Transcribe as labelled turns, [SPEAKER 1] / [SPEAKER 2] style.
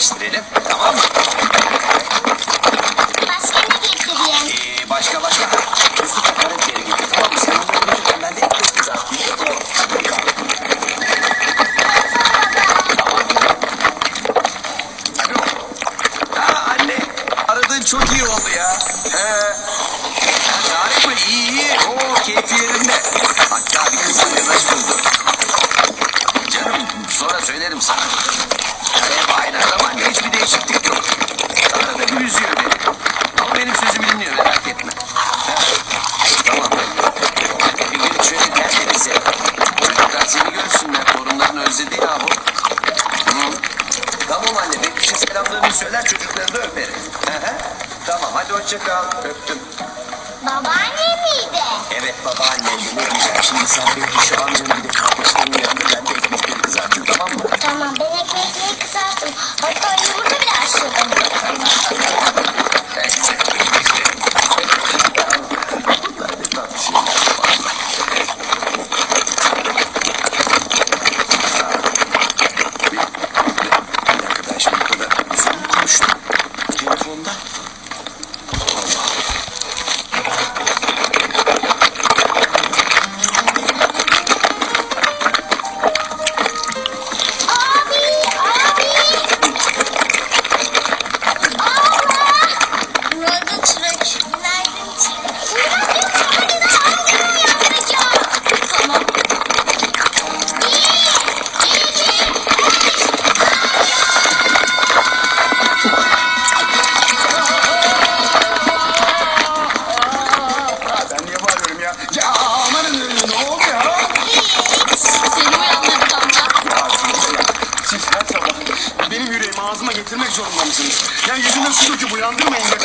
[SPEAKER 1] Tamam mı?
[SPEAKER 2] Başka ne getireyim?
[SPEAKER 1] Ee, başka başka. Tuzlu karabiber getir. Tamam mı? Sen onları götürürken ben de ekmek kızartayım. Alo. Ha anne. Aradığın çok iyi oldu ya. He. Mı? İyi iyi. Oo keyfi yerinde. Hatta bir kız arkadaş buldu. Canım sonra söylerim sana. Hep aynı adam değişiklik yok. Arada bir üzüyor beni. Ama benim sözümü dinliyor merak etme. Ha, Tamam. Bir gün şöyle gel bize. Çocuklar seni görsünler. Torunlarını özledi ya bu. Hı. Tamam anne. Betüş'e selamlarını söyler çocuklarını öperim. Hı hı. Tamam hadi hoşça kal. Öptüm.
[SPEAKER 2] Babaanne miydi?
[SPEAKER 1] Evet babaannem ne diyeceğim şimdi sen Betüş'ü amcanı bir de kardeşlerini
[SPEAKER 3] ağzıma getirmek zorunda mısınız? Ya yüzüme su döküp uyandırmayın diye